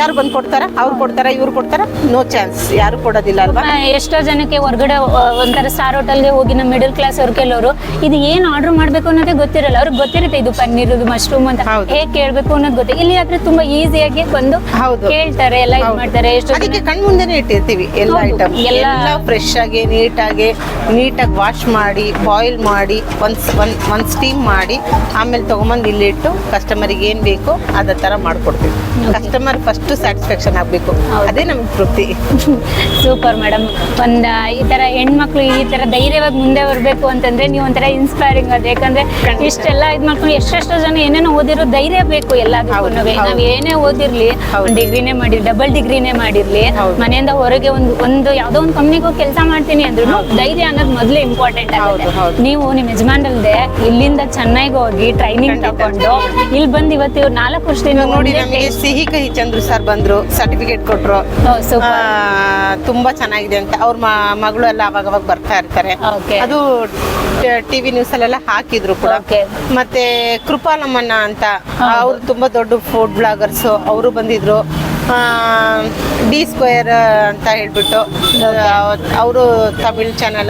ಯಾರು ಬಂದು ಕೊಡ್ತಾರ? ಅವ್ರು ಕೊಡ್ತಾರ ಇವ್ರು ಕೊಡ್ತಾರ ನೋ ಚಾನ್ಸ್ ಯಾರು ಕೊಡೋದಿಲ್ಲ ಅಲ್ವಾ? ಎಷ್ಟೋ ಜನಕ್ಕೆ ಹೊರಗಡೆ ಒಂಥರ ಸ್ಟಾರ್ ಹೋಟೆಲ್ಗೆ ಹೋಗಿ ನಮ್ಮ ಮಿಡಲ್ ಕ್ಲಾಸ್ ಅವ್ರ ಕೆಲವರು ಇದು ಏನ್ ಆರ್ಡರ್ ಮಾಡ್ಬೇಕು ಅನ್ನೋದೇ ಗೊತ್ತಿರಲ್ಲ. ಅವ್ರಿಗೆ ಗೊತ್ತಿರುತ್ತೆ ಇದು ಪನ್ನೀರ್ ಇದು ಮಶ್ರೂಮ್ ಅಂತ. ಹೇಗೆ ಕೇಳ್ಬೇಕು ಅನ್ನೋದು ಗೊತ್ತಿಲ್ಲ ಇಲ್ಲಿ ಆದ್ರೆ ತುಂಬಾ ಈಸಿಯಾಗಿ ಬಂದು ಹೌದು. ಕೇಳ್ತಾರೆ ಎಲ್ಲ ಇದು ಮಾಡ್ತಾರೆ ಎಷ್ಟು ಅದಕ್ಕೆ ಕಣ್ ಮುಂದೆನೆ ಇಟ್ಟಿರ್ತೀವಿ ಎಲ್ಲ ಐಟಮ್ ಎಲ್ಲ- ಫ್ರೆಶ್ ಆಗಿ ನೀಟಾಗಿ ನೀಟಾಗಿ ವಾಶ್ ಮಾಡಿ ಬಾಯ್ಲ್ ಮಾಡಿ ಒಂದ್ ಒನ್ ಒಂದ್ ಒಂದ್ ಸ್ಟೀಮ್ ಮಾಡಿ ಆಮೇಲೆ ತಗೊಂಬಂದು ಇಲ್ಲಿಟ್ಟು ಕಸ್ಟಮರ್ ಏನ್ ಬೇಕು ಅದ ತರ ಮಾಡ್ಕೊಡ್ತೀವಿ. ಕಸ್ಟಮರ್ ಫಸ್ಟ್ ಸ್ಯಾಟಿಸ್ಫ್ಯಾಕ್ಷನ್ ಆಗ್ಬೇಕು. ಅದೇ ನಮ್ಗೆ ತೃಪ್ತಿ. ಸೂಪರ್ ಮೇಡಮ್ ಒಂದ ಈ ತರ ಹೆಣ್ಮಕ್ಳು ಈ ತರ ಧೈರ್ಯವಾಗಿ ಮುಂದೆ ಬರ್ಬೇಕು ಅಂತಂದ್ರೆ ನೀವು ಒಂಥರ ಇನ್ಸ್ಪೈರಿಂಗ್ ಅದು ಯಾಕಂದ್ರೆ ಇಷ್ಟೆಲ್ಲ ಇದ್ ಮಾಡ್ಕೊಂಡು ಎಷ್ಟೆಷ್ಟೋ ಜನ ಏನೇನೋ ಓದಿರೋ ಧೈರ್ಯ ಬೇಕು ಎಲ್ಲ ನಾವ್. ಏನೇ ಓದಿರ್ಲಿ ಡಿಗ್ರಿನೇ ಮಾಡಿ ಡಬಲ್ ಡಿಗ್ರಿನೇ ಮಾಡಿರ್ಲಿ ಮನೆಯಿಂದ ಹೊರಗೆ ಒಂದು ಒಂದು ಯಾವ್ದೋ ಒಂದು ಕಂಪ್ನಿಗೆ ಕೆಲಸ ಮಾಡ್ತೀನಿ ಅಂದ್ರು ಧೈರ್ಯ ಅನ್ನೋದು ಮೊದ್ಲು ಇಂಪಾರ್ಟೆಂಟ್ ಆಗುತ್ತೆ. ನೀವು ನಿಮ್ ಯಜಮಾನ್ರಲ್ದೆ ಇಲ್ಲಿಂದ ಚೆನ್ನೈಗೆ ಹೋಗಿ ಟ್ರೈನಿಂಗ್. ತಗೊಂಡು ಇಲ್ಲಿ ಬಂದು ಇವತ್ತು ನಾಲ್ಕು ವರ್ಷದಿಂದ ನೋಡಿ ನಮಗೆ ಸಿಹಿ ಕಹಿ ಚಂದ್ರು ಸರ್ ಬಂದ್ರು ಸರ್ಟಿಫಿಕೇಟ್ ಕೊಟ್ರು. ತುಂಬಾ ಚೆನ್ನಾಗಿದೆ ಅಂತ. ಅವ್ರ ಮಗಳು ಎಲ್ಲ ಅವಾಗ ಅವಾಗ ಬರ್ತಾ ಇರ್ತಾರೆ. ಅದು ಟಿವಿ ನ್ಯೂಸ್ ಅಲ್ಲೆಲ್ಲ ಹಾಕಿದ್ರು ಕೂಡ. ಮತ್ತೆ ಮತ್ತೆ ಕೃಪಾಲಮ್ಮನ್ನ ಅಂತ ಅವ್ರು ತುಂಬಾ ದೊಡ್ಡ ಫುಡ್ ಬ್ಲಾಗರ್ಸ್ ಅವರು ಬಂದಿದ್ರು. ಡಿ ಸ್ಕ್ವೇರ್ ಅಂತ ಹೇಳ್ಬಿಟ್ಟು ಅವರು ತಮಿಳ್ ಚಾನಲ್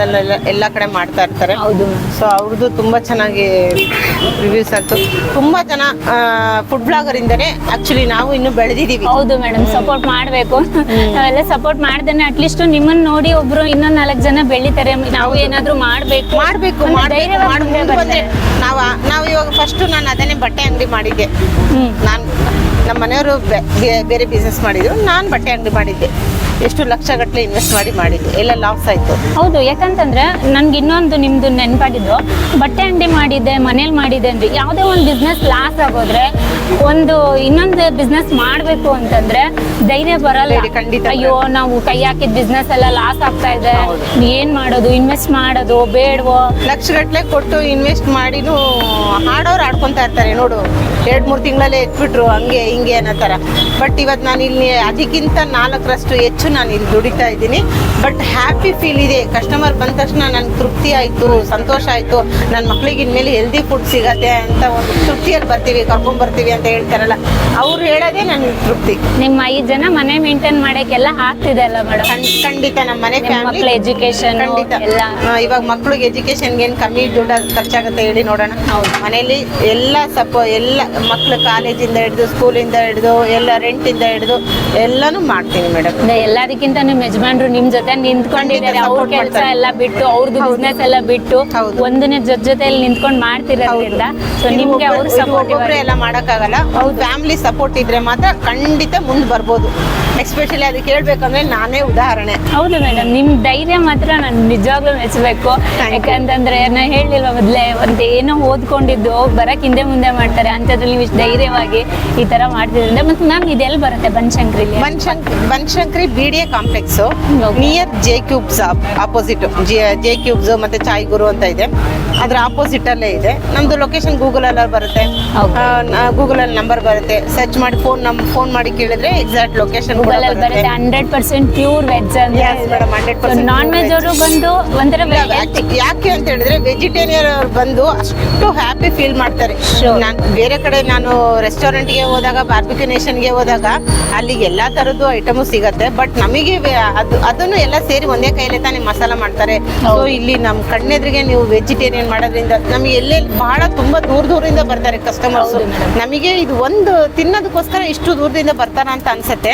ಎಲ್ಲ ಕಡೆ ಮಾಡ್ತಾ ಇರ್ತಾರೆ. ಹೌದು. ಸೊ ಅವ್ರದ್ದು ತುಂಬಾ ಚೆನ್ನಾಗಿ ರಿವ್ಯೂಸ್ ಆಯ್ತು. ತುಂಬಾ ಜನ ಫುಡ್ ಬ್ಲಾಗರ್ ಇಂದನೇ ಆಕ್ಚುಲಿ ನಾವು ಇನ್ನು ಬೆಳೆದಿದ್ದೀವಿ. ಹೌದು ಮೇಡಮ್ ಸಪೋರ್ಟ್ ಮಾಡಬೇಕು. ನಾವೆಲ್ಲ ಸಪೋರ್ಟ್ ಮಾಡ್ದೇನೆ ಅಟ್ಲೀಸ್ಟ್ ನಿಮ್ಮನ್ನ ನೋಡಿ ಒಬ್ರು ಇನ್ನೊಂದ್ ನಾಲ್ಕು ಜನ ಬೆಳಿತಾರೆ. ನಾವು ಏನಾದ್ರೂ ಮಾಡ್ಬೇಕು. ಮಾಡ್ಬೇಕು. ನಾವು ನಾವು ಇವಾಗ ಫಸ್ಟ್ ನಾನು ಅದನ್ನೇ ಬಟ್ಟೆ ಅಂಗಡಿ ಮಾಡಿದ್ದೆ. ನಾನು ನಮ್ಮ ಮನೆಯವರು ಬೇರೆ ಬಿಸ್ನೆಸ್ ಮಾಡಿದ್ರು. ನಾನು ಬಟ್ಟೆ ಅಂಗಡಿ ಮಾಡಿದ್ದೆ. ಎಷ್ಟು ಲಕ್ಷಗಟ್ಟಲೆ ಇನ್ವೆಸ್ಟ್ ಮಾಡಿ ಮಾಡಿದ್ದು ಎಲ್ಲ ಲಾಸ್ ಆಯ್ತು. ಹೌದು ಯಾಕಂತಂದ್ರೆ ನನ್ಗೆ ಇನ್ನೊಂದು ನಿಮ್ದು ನೆನಪಾಗಿದ್ದು ಬಟ್ಟೆ ಅಂಗಡಿ ಮಾಡಿದ್ದೆ ಮನೇಲಿ ಮಾಡಿದ್ದೆ ಅಂದ್ರೆ ಯಾವುದೇ ಒಂದು ಬಿಸ್ನೆಸ್ ಲಾಸ್ ಆಗೋದ್ರೆ ಒಂದು ಇನ್ನೊಂದು ಬಿಸ್ನೆಸ್ ಮಾಡಬೇಕು ಅಂತಂದ್ರೆ ಧೈರ್ಯ ಬರಲ್ಲ. ಖಂಡಿತ ಅಯ್ಯೋ ನಾವು ಕೈ ಹಾಕಿದ ಬಿಸ್ನೆಸ್ ಎಲ್ಲ ಲಾಸ್ ಆಗ್ತಾ ಇದೆ. ಏನ್ ಮಾಡೋದು? ಇನ್ವೆಸ್ಟ್ ಮಾಡೋದು ಬೇಡವೋ? ಲಕ್ಷಗಟ್ಟಲೆ ಕೊಟ್ಟು ಇನ್ವೆಸ್ಟ್ ಮಾಡಿನೂ ಹಾಡೋರು ಆಡ್ಕೊಂತಾ ಇರ್ತಾರೆ. ನೋಡು ಎರಡು ಮೂರು ತಿಂಗಳಲ್ಲೇ ಎತ್ಬಿಟ್ರು ಹಂಗೆ ಹಿಂಗೆ ಅನ್ನೋ ಥರ. ಬಟ್ ಇವತ್ತು ನಾನು ಇಲ್ಲಿ ಅದಕ್ಕಿಂತ ನಾಲ್ಕರಷ್ಟು ಹೆಚ್ಚು ನಾನು ಇಲ್ಲಿ ದುಡಿತಾ ಇದ್ದೀನಿ. ಬಟ್ ಹ್ಯಾಪಿ ಫೀಲ್ ಇದೆ. ಕಸ್ಟಮರ್ ಬಂದ ತಕ್ಷಣ ನನ್ಗೆ ತೃಪ್ತಿ ಆಯಿತು ಸಂತೋಷ ಆಯಿತು. ನನ್ನ ಮಕ್ಳಿಗೆ ಇನ್ಮೇಲೆ ಹೆಲ್ದಿ ಫುಡ್ ಸಿಗತ್ತೆ ಅಂತ ಒಂದು ತೃಪ್ತಿಯಲ್ಲಿ ಬರ್ತೀವಿ ಕರ್ಕೊಂಬರ್ತೀವಿ ಅಂತ ಹೇಳ್ತಾರಲ್ಲ ಅವ್ರು ಹೇಳೋದೇ ನನ್ನ ತೃಪ್ತಿ. ನಿಮ್ಮ ಐದು ಜನ ಮನೆ ಮೇಂಟೈನ್ ಮಾಡೋಕ್ಕೆಲ್ಲ ಆಗ್ತಿದೆ ಅಲ್ಲ ಮೇಡಮ್ ಖಂಡಿತ ನಮ್ಮ ಮನೆ ಫ್ಯಾಮಿಲಿ ಎಜುಕೇಶನ್ ಖಂಡಿತ. ಎಲ್ಲ. ಇವಾಗ ಮಕ್ಳಿಗೆ ಎಜುಕೇಶನ್ಗೆ ಏನು ಕಮ್ಮಿ ದುಡ್ಡು ಖರ್ಚಾಗುತ್ತೆ ಹೇಳಿ ನೋಡೋಣ. ಹೌದು. ಮನೆಯಲ್ಲಿ ಎಲ್ಲ ಸಪೋ ಎಲ್ಲ ಮಕ್ಳು ಕಾಲೇಜಿಂದ ಹಿಡಿದು ಸ್ಕೂಲಿಂದ ಹಿಡಿದು ಎಲ್ಲ ರೆಂಟಿಂದ ಹಿಡಿದು ಎಲ್ಲನೂ ಮಾಡ್ತೀನಿ ಮೇಡಮ್ ಎಲ್ಲದಕ್ಕಿಂತ ನಿಮ್ ಯಜಮಾನ್ರು ನಿಮ್ ಜೊತೆ ನಿಂತ್ಕೊಂಡಿದ್ದಾರೆ ಅವ್ರ ಕೆಲಸ. ಎಲ್ಲ ಬಿಟ್ಟು ಅವ್ರದ್ದು. ಬಿಸ್ನೆಸ್ ಎಲ್ಲ ಬಿಟ್ಟು. ಒಂದನೇ ಜೊತೆ ಜೊತೆಯಲ್ಲಿ ನಿಂತ್ಕೊಂಡು ಮಾಡ್ತಿರೋದ್ರಿಂದ ಸೊ ನಿಮ್ಗೆ ಅವ್ರು ಸಪೋರ್ಟ್ ಎಲ್ಲ ಮಾಡೋಕ್ಕಾಗಲ್ಲ ಅವ್ರ ಫ್ಯಾಮಿಲಿ ಸಪೋರ್ಟ್ ಇದ್ರೆ ಮಾತ್ರ ಖಂಡಿತ ಮುಂದೆ ಬರ್ಬೋದು ಎಸ್ಪೆಷಲಿ ಅದಕ್ಕೆ ಹೇಳ್ಬೇಕಂದ್ರೆ ನಾನೇ ಉದಾಹರಣೆ. ಹೌದು ಮೇಡಮ್ ನಿಮ್ ಧೈರ್ಯ ಮಾತ್ರ ನಾನು ನಿಜವಾಗ್ಲೂ ಮೆಚ್ಚಬೇಕು. ಯಾಕಂತಂದ್ರೆ ನಾ ಹೇಳಿಲ್ವ ಮೊದ್ಲೇ ಒಂದು ಏನೋ ಓದ್ಕೊಂಡಿದ್ದು ಬರಕ್ ಹಿಂದೆ ಮುಂದೆ ಮಾಡ್ತಾರೆ ಅಂತದ್ರಲ್ಲಿ ನೀವು ಇಷ್ಟು ಧೈರ್ಯವಾಗಿ ಈ ತರ ಮಾಡ್ತಿದ್ರಿಂದ ಮತ್ತೆ ಮ್ಯಾಮ್ ಇದೆಲ್ಲ ಬರುತ್ತೆ Banashankari Banashankari Banashankari B D A complex near J cubes opposite J cubes ಮತ್ತೆ ಚಾಯ್ ಗುರು ಅಂತ ಇದೆ. ಅದ್ರ ಆಪೋಸಿಟ್ ಅಲ್ಲೇ ಇದೆ. ನಮ್ದು ಲೊಕೇಶನ್ ಗೂಗಲ್ ಅಲ್ಲಿ ಬರುತ್ತೆ. ಗೂಗಲ್ ಅಲ್ಲಿ ನಂಬರ್ ಬರುತ್ತೆ. ಸರ್ಚ್ ಮಾಡಿ ಫೋನ್ ನಮ್ ಫೋನ್ ಮಾಡಿ ಕೇಳಿದ್ರೆ ಎಕ್ಸಾಕ್ಟ್ ಲೊಕೇಶನ್ ಗೂಗಲ್ ಅಲ್ಲಿ ಬರುತ್ತೆ hundred percent pure veg Yes, madam, 100% non veg ಅವರು ಬಂದು ಒಂಥರ healthy. ಯಾಕೆ ಅಂತ ಹೇಳಿದ್ರೆ ವೆಜಿಟೇರಿಯನ್ ಅವ್ರು ಬಂದು ಅಷ್ಟು ಹ್ಯಾಪಿ ಫೀಲ್ ಮಾಡ್ತಾರೆ. ನಾನು ಬೇರೆ ಕಡೆ ನಾನು ರೆಸ್ಟೋರೆಂಟ್ಗೆ ಹೋದಾಗ ಬಾರ್ಬಿಕ್ಯೂ ನೇಷನ್ಗೆ ಹೋದಾಗ ಅಲ್ಲಿ ಎಲ್ಲಾ ತರದ್ದು ಐಟಮು ಸಿಗತ್ತೆ. ಬಟ್ ನಮಗೆ ಅದು ಅದನ್ನು ಎಲ್ಲ ಸೇರಿ ಒಂದೇ ಕೈಯಲ್ಲಿ ತಾನೇ ಮಸಾಲ ಮಾಡ್ತಾರೆ. ಸೊ ಇಲ್ಲಿ ನಮ್ಮ ಕಣ್ಣೆದ್ರಿಗೆ ನೀವು ವೆಜಿಟೇರಿಯನ್ ಮಾಡೋದ್ರಿಂದ ನಮಗೆ ಎಲ್ಲೇ ಬಹಳ ತುಂಬಾ ದೂರ ದೂರದಿಂದ ಬರ್ತಾರೆ ಕಸ್ಟಮರ್ಸ್ ನಮಗೆ ಇದು ಒಂದು ತಿನ್ನೋದಕ್ಕೋಸ್ಕರ ಇಷ್ಟು ದೂರದಿಂದ ಬರ್ತಾರ ಅಂತ ಅನ್ಸತ್ತೆ.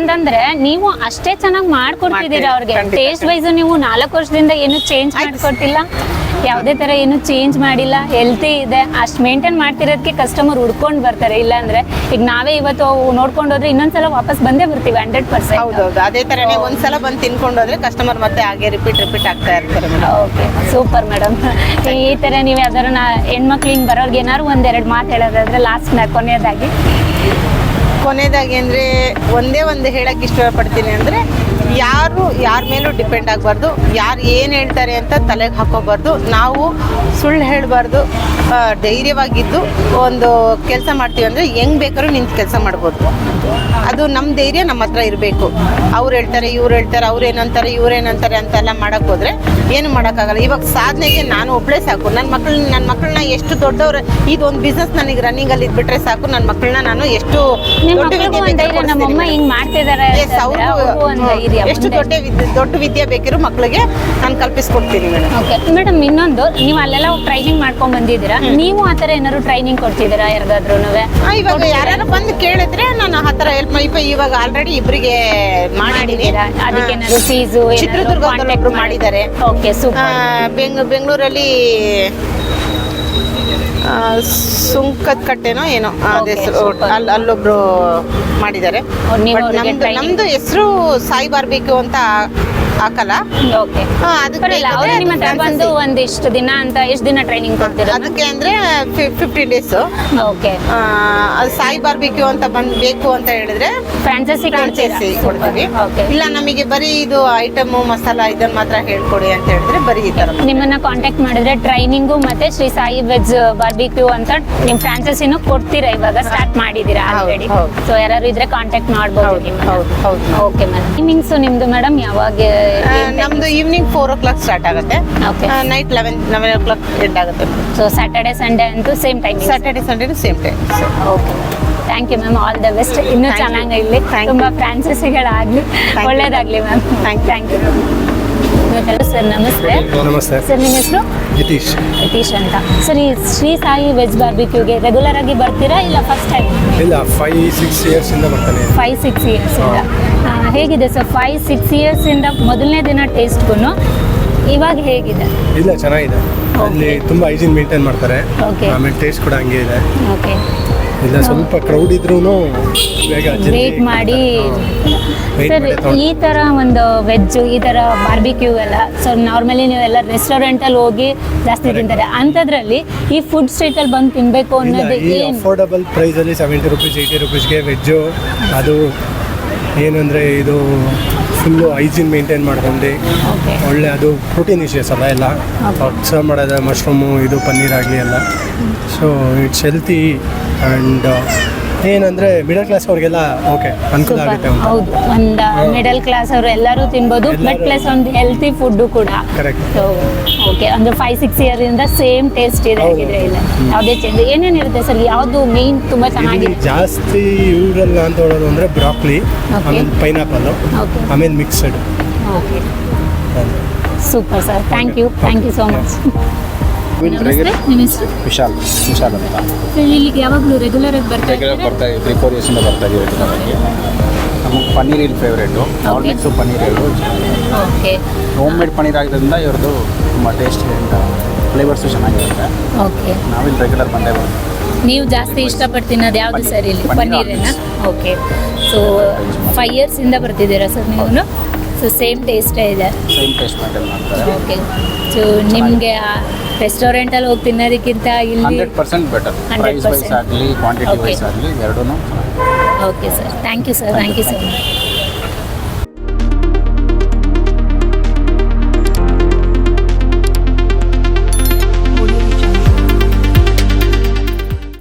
ಯಾಕಂತಂದ್ರೆ ನೀವು ಅಷ್ಟೇ ಚೆನ್ನಾಗಿ ಮಾಡ್ಕೊಡ್ತಿದ್ದೀರಾ ಅವ್ರಿಗೆ? ಟೇಸ್ಟ್ ವೈಸ್ ನೀವು ನಾಲ್ಕು ವರ್ಷದಿಂದ ಏನು ಚೇಂಜ್ ಮಾಡ್ಕೊಡ್ತಿಲ್ಲ? ಮಾಡ್ಕೊಟ್ಟಿಲ್ಲ ಯಾವುದೇ ತರ ಏನು ಚೇಂಜ್ ಮಾಡಿಲ್ಲ. ಹೆಲ್ತಿ ಇದೆ. ಅಷ್ಟು ಮೇಂಟೈನ್ ಮಾಡ್ತಿರೋದಕ್ಕೆ ಕಸ್ಟಮರ್ ಹುಡ್ಕೊಂಡು ಬರ್ತಾರೆ. ಇಲ್ಲ ಅಂದ್ರೆ ಈಗ ನಾವೇ ಇವತ್ತು ನೋಡ್ಕೊಂಡು ಹೋದ್ರೆ ಇನ್ನೊಂದ್ಸಲ ವಾಪಸ್ ಬಂದೇ ಬರ್ತೀವಿ ಹಂಡ್ರೆಡ್ ಪರ್ಸೆಂಟ್ ಹೌದೌದು. ಅದೇ ತರನೇ ಒಂದ್ಸಲ ಬಂದು ತಿನ್ಕೊಂಡು ಹೋದ್ರೆ ಕಸ್ಟಮರ್ ಮತ್ತೆ ಹಾಗೆ ರಿಪೀಟ್ ರಿಪೀಟ್ ಆಗ್ತಾ ಇರ್ತಾರೆ ಓಕೆ ಸೂಪರ್ ಮೇಡಮ್ ಈ ತರ ನೀವು ಯಾವ್ದಾರು ನಾ ಹೆಣ್ಮಕ್ಳು ಹಿಂಗ್ ಬರೋರ್ಗೆ ಏನಾದ್ರು ಒಂದೆರಡು ಮಾತು ಹೇಳೋದಾದ್ರೆ ಲಾಸ್ಟ್ ಕೊನೆಯದಾಗಿ. ಕೊನೆಯದಾಗಿ ಅಂದರೆ ಒಂದೇ ಒಂದು ಹೇಳಕ್ಕೆ ಇಷ್ಟಪಡ್ತೀನಿ ಅಂದರೆ ಯಾರು ಯಾರ ಮೇಲೂ ಡಿಪೆಂಡ್ ಆಗಬಾರ್ದು, ಯಾರು ಏನು ಹೇಳ್ತಾರೆ ಅಂತ ತಲೆಗೆ ಹಾಕೋಬಾರ್ದು. ನಾವು ಸುಳ್ಳು ಹೇಳಬಾರ್ದು ಧೈರ್ಯವಾಗಿದ್ದು ಒಂದು ಕೆಲಸ ಮಾಡ್ತೀವಿ ಅಂದರೆ ಹೆಂಗ್ ಬೇಕಾದ್ರೂ ನಿಂತು ಕೆಲಸ ಮಾಡ್ಬೋದು. ಅದು ನಮ್ಮ ಧೈರ್ಯ ನಮ್ಮ ಹತ್ರ ಇರಬೇಕು. ಅವ್ರು ಹೇಳ್ತಾರೆ ಇವ್ರು ಹೇಳ್ತಾರೆ ಅವ್ರು ಏನಂತಾರೆ ಇವ್ರು ಏನಂತಾರೆ ಅಂತೆಲ್ಲ ಮಾಡಕ್ ಹೋದ್ರೆ ಏನು ಮಾಡೋಕ್ಕಾಗಲ್ಲ. ಇವಾಗ ಸಾಧನೆಗೆ ನಾನು ಒಬ್ಳೇ ಸಾಕು. ನನ್ನ ಮಕ್ಕಳನ್ನ ನನ್ನ ಮಕ್ಕಳನ್ನ ಎಷ್ಟು ದೊಡ್ಡವ್ರು ಇದೊಂದು ಬಿಸ್ನೆಸ್ ನನಗೆ ರನ್ನಿಂಗಲ್ಲಿ ಇದ್ಬಿಟ್ರೆ ಸಾಕು. ನನ್ನ ಮಕ್ಕಳನ್ನ ನಾನು ಎಷ್ಟು ಎಷ್ಟು ದೊಡ್ಡ ವಿದ್ಯೆ ದೊಡ್ಡ ವಿದ್ಯೆ ಬೇಕಿರೋ ಮಕ್ಕಳಿಗೆ ನಾನು ಕಲ್ಪಿಸ್ಕೊಡ್ತೀನಿ ಮೇಡಮ್ ಮೇಡಮ್ ಇನ್ನೊಂದು ನೀವು ಅಲ್ಲೆಲ್ಲ ಟ್ರೈನಿಂಗ್ ಮಾಡ್ಕೊಂಡ್ ಬಂದಿದ್ದೀರಾ? ನೀವು ಆ ಥರ ಏನಾದ್ರು ಟ್ರೈನಿಂಗ್ ಕೊಡ್ತಿದ್ದೀರಾ ಯಾರಿಗಾದ್ರೂ ಇವಾಗ ಯಾರು ಬಂದು ಕೇಳಿದ್ರೆ ನಾನು ಆ ಥರ ಹೆಲ್ಪ್ ಇವಾಗ ಆಲ್ರೆಡಿ ಇಬ್ಬರಿಗೆ ಮಾಡಿದ್ದೀನಿ ಅದಕ್ಕೆ ಏನಾದ್ರು ಫೀಸು ಚಿತ್ರದುರ್ಗದಲ್ಲಿ ಒಬ್ರು ಮಾಡಿದ್ದಾರೆ. ಓಕೆ ಸೂಪರ್ ಬೆಂಗ್ ಬೆಂಗಳೂರಲ್ಲಿ ಸುಂಕದ ಕಟ್ಟೆನೋ ಏನೋ ಹೆಸ್ರು ಅಲ್ಲಿ ಅಲ್ಲೊಬ್ರು ಮಾಡಿದ್ದಾರೆ. ನಮ್ದು ಹೆಸರು ಸಾಯಿ ಬಾರ್ಬೇಕು ಅಂತ ಹಾಕಲ್ಲ? ಓಕೆ. ಪರವಾಗಿಲ್ಲ ಅವ್ರು ನಿಮ್ಮ ಹತ್ರ ಬಂದು ಒಂದಿಷ್ಟು ದಿನ ಅಂತ ಎಷ್ಟು ದಿನ ಟ್ರೈನಿಂಗ್ ಕೊಡ್ತೀರಾ ಅದಕ್ಕೆ ಅಂದ್ರೆ ಫಿಫ್ಟೀನ್ ಡೇಸ್ ಓಕೆ. ಅದು ಸಾಯಿ ಬಾರ್ಬಿಕ್ಯೂ ಅಂತ ಬಂದ್ ಬೇಕು ಅಂತ ಹೇಳಿದ್ರೆ ಫ್ರಾಂಚೈಸಿ ಫ್ರಾಂಚೈಸಿ ಕೊಡ್ತೀವಿ. ಓಕೆ ಇಲ್ಲ ನಮಗೆ ಬರೀ ಇದು ಐಟಮ್ ಮಸಾಲಾ ಇದನ್ನ ಮಾತ್ರ ಹೇಳ್ಕೊಡಿ ಅಂತ ಹೇಳಿದ್ರೆ ಬರೀ ಈ ತರ ನಿಮ್ಮನ್ನ ಕಾಂಟ್ಯಾಕ್ಟ್ ಮಾಡಿದ್ರೆ ಟ್ರೈನಿಂಗು ಮತ್ತೆ ಶ್ರೀ ಸಾಯಿ ವೆಜ್ ಬಾರ್ಬಿಕ್ಯೂ ಅಂತ ನಿಮ್ ಫ್ರಾಂಚೈಸಿನೂ ಕೊಡ್ತೀರಾ ಇವಾಗ? ಸ್ಟಾರ್ಟ್ ಮಾಡಿದೀರಾ ಹೌದು, ಆಲ್ರೆಡಿ ಹೌದು. ಸೊ ಯಾರು ಇದ್ರೆ ಕಾಂಟ್ಯಾಕ್ಟ್ ಮಾಡ್ಬೋದು ಹೌದು ಹೌದು ಹೌದು. ಓಕೆ ಮೇಡಮ್ ಟೈಮಿಂಗ್ಸ್ ನಿಮ್ದು ಮೇಡಮ್ ಯಾವಾಗ ನಮ್ದು evening four o'clock start ಆಗುತ್ತೆ. Night eleven eleven o'clock end ಆಗುತ್ತೆ. ಸೊ ಸ್ಯಾಟರ್ಡೆ ಸಂಡೇ ಅಂತೂ same time Saturday ಸಂಡೇನು same time okay thank you ma'am all the best ಇನ್ನೂ ಚೆನ್ನಾಗಿರಲಿ ತುಂಬ ಫ್ರಾನ್ಸೈಸಿಗಳಾಗಲಿ ಒಳ್ಳೇದಾಗಲಿ ತುಂಬಾ you. ಫ್ರಾಂಚೈಸಿಗಳಾಗಲಿ you. ಒಳ್ಳೇದಾಗ್ಲಿ ma'am thank. Thank you sir ನಮಸ್ತೆ. ನಮಸ್ತೆ. ಸರ್ ನಿಮ್ಮ ಹೆಸರು? ಯತೀಶ್. ಯತೀಶ್ ಅಂತ. ಸರ್ ಈ ಶ್ರೀ ಸಾಯಿ ವೆಜ್ ಬಾರ್ಬಿಕ್ಯೂಗೆ ರೆಗ್ಯುಲರ್ ಆಗಿ ಬರ್ತೀರಾ ಇಲ್ಲ ಫಸ್ಟ್ ಟೈಮ್ ಇಲ್ಲ ಫೈವ್ ಸಿಕ್ಸ್ ಇಯರ್ಸ್ ಇಂದ ಬರ್ತಾನೆ. ಫೈವ್ ಸಿಕ್ಸ್ ಇಯರ್ಸ್ ಇಂದ. ಹೇಗಿದೆ ಸರ್? ಫೈವ್ ಸಿಕ್ಸ್ ಇಯರ್ಸ್ ಇಂದ ಮೊದಲನೇ ದಿನ ಟೇಸ್ಟ್ಗೂ ಇವಾಗ ಹೇಗಿದೆ? ಇಲ್ಲ ಚೆನ್ನಾಗಿದೆ. ಅಲ್ಲಿ ತುಂಬಾ ಹೈಜೀನ್ ಮೇಂಟೈನ್ ಮಾಡ್ತಾರೆ. ಆಮೇಲೆ ಟೇಸ್ಟ್ ಕೂಡ ಹಂಗೆ ಇದೆ. ಓಕೆ ಇಲ್ಲ ಸ್ವಲ್ಪ ಕ್ರೌಡ್ ಇದ್ರೂ ವೇಟ್ ಮಾಡಿ. ಸರ್ ಈ ಥರ ಒಂದು ವೆಜ್ ಈ ಥರ ಬಾರ್ಬಿಕ್ಯೂ ಎಲ್ಲ ಸೊ ನಾರ್ಮಲಿ ನೀವೆಲ್ಲ ರೆಸ್ಟೋರೆಂಟಲ್ಲಿ ಹೋಗಿ ಜಾಸ್ತಿ ತಿಂತಾರೆ. ಅಂಥದ್ರಲ್ಲಿ ಈ ಫುಡ್ ಸ್ಟ್ರೀಟಲ್ಲಿ ಬಂದು ತಿನ್ನಬೇಕು ಅನ್ನೋದು ಅಫೋರ್ಡಬಲ್ ಪ್ರೈಸಲ್ಲಿ ಸೆವೆಂಟಿ ರುಪೀಸ್ ಏಯ್ಟಿ ರುಪೀಸ್ಗೆ ವೆಜ್ಜು ಅದು ಏನಂದರೆ ಇದು ಫುಲ್ಲು ಹೈಜೀನ್ ಮೇಂಟೈನ್ ಮಾಡ್ಕೊಂಡು ಒಳ್ಳೆ ಅದು ಪ್ರೋಟೀನ್ ಇಶ್ಯೂಸ್ ಅಲ್ಲ ಎಲ್ಲ. ಸರ್ವ್ ಮಾಡೋದು ಮಶ್ರೂಮು ಇದು ಪನ್ನೀರ್ ಆಗಲಿ ಎಲ್ಲ. ಸೊ ಇಟ್ಸ್ ಹೆಲ್ತಿ ಆ್ಯಂಡ್ ಏನಂದರೆ ಮಿಡಲ್ ಕ್ಲಾಸ್ ಅವ್ರಿಗೆಲ್ಲ ಓಕೆ ಅನುಕೂಲ ಆಗುತ್ತೆ ಅಂತ. ಹೌದು ಒಂದು ಮಿಡಲ್ ಕ್ಲಾಸ್ ಅವರು ಎಲ್ಲರೂ ತಿನ್ಬೋದು ಬಟ್ ಪ್ಲಸ್ ಒಂದು ಹೆಲ್ತಿ ಫುಡ್ ಕೂಡ. ಕರೆಕ್ಟ್ ಸೊ ಓಕೆ ಅಂದ್ರೆ ಫೈವ್ ಸಿಕ್ಸ್ ಇಯರ್ ಇಂದ ಸೇಮ್ ಟೇಸ್ಟ್ ಇದೆ. ಹಾಗಿದ್ರೆ ಇಲ್ಲ. ಯಾವುದೇ ಚೇಂಜ್ ಏನೇನಿರುತ್ತೆ ಸರ್? ಯಾವುದು ಮೇನ್ ತುಂಬಾ ಚೆನ್ನಾಗಿದೆ? ಜಾಸ್ತಿ ಇವರೆಲ್ಲ ಅಂತ ಹೇಳೋದು ಅಂದರೆ ಬ್ರಾಕ್ಲಿ. ಆಮೇಲೆ ಪೈನಾಪಲ್ ಆಮೇಲೆ mixed okay super sir thank you thank you so much ನಮಸ್ತೆ ನಿಮ್ಮ ಹೆಸರು ವಿಶಾಲ್ ವಿಶಾಲ್ ಅಂತ. ಸರ್ ಇಲ್ಲಿಗೆ ಯಾವಾಗಲೂ ರೆಗ್ಯುಲರ್ ಆಗಿ ಬರ್ತಾ ರೆಗ್ಯುಲರ್ ಬರ್ತಾ ತ್ರೀ ಫೋರ್ ಇಯರ್ಸಿಂದ ಬರ್ತಾ ಇದೀವಿ ರೆಗ್ಯುಲರಾಗಿ ನಮಗೆ ಪನ್ನೀರ್ ಇಲ್ಲಿ ಫೇವ್ರೇಟು ಆಲ್ ಮಿಕ್ಸು ಪನ್ನೀರ್ ಇವರು ಓಕೆ ಹೋಮ್ ಮೇಡ್ ಪನ್ನೀರ್ ಆಗಿರೋದ್ರಿಂದ ಇವ್ರದ್ದು ತುಂಬ ಟೇಸ್ಟ್ ಫ್ಲೇವರ್ಸು ಚೆನ್ನಾಗಿರುತ್ತೆ. ಓಕೆ ನಾವಿಲ್ಲಿ ರೆಗ್ಯುಲರ್ ಬಂದೇ ಬರ್ತೀವಿ ನೀವು ಜಾಸ್ತಿ ಇಷ್ಟಪಟ್ಟು ತಿನ್ನೋದು ಯಾವುದು ಸರ್ ಇಲ್ಲಿ? ಪನ್ನೀರ್ ಪನ್ನೀರೇನಾ? ಓಕೆ ಸೊ ಫೈವ್ ಇಯರ್ಸಿಂದ ಬರ್ತಿದ್ದೀರಾ ಸರ್ ನೀವು? ಸೊ ಸೇಮ್ ಟೇಸ್ಟೇ ಇದೆ? ಸೇಮ್ ಟೇಸ್ಟ್ ಮಾಡ್ತಾರೆ. ಓಕೆ ಸೊ ನಿಮಗೆ ರೆಸ್ಟೋರೆಂಟಲ್ಲಿ ಹೋಗಿ ತಿನ್ನೋದಕ್ಕಿಂತ ಇಲ್ಲಿ hundred percent better 100% price wise ಆಗಲಿ ಕ್ವಾಂಟಿಟಿ. ವೈಸ್ ಆಗಲಿ ಎರಡೂ okay sir thank you sir thank you sir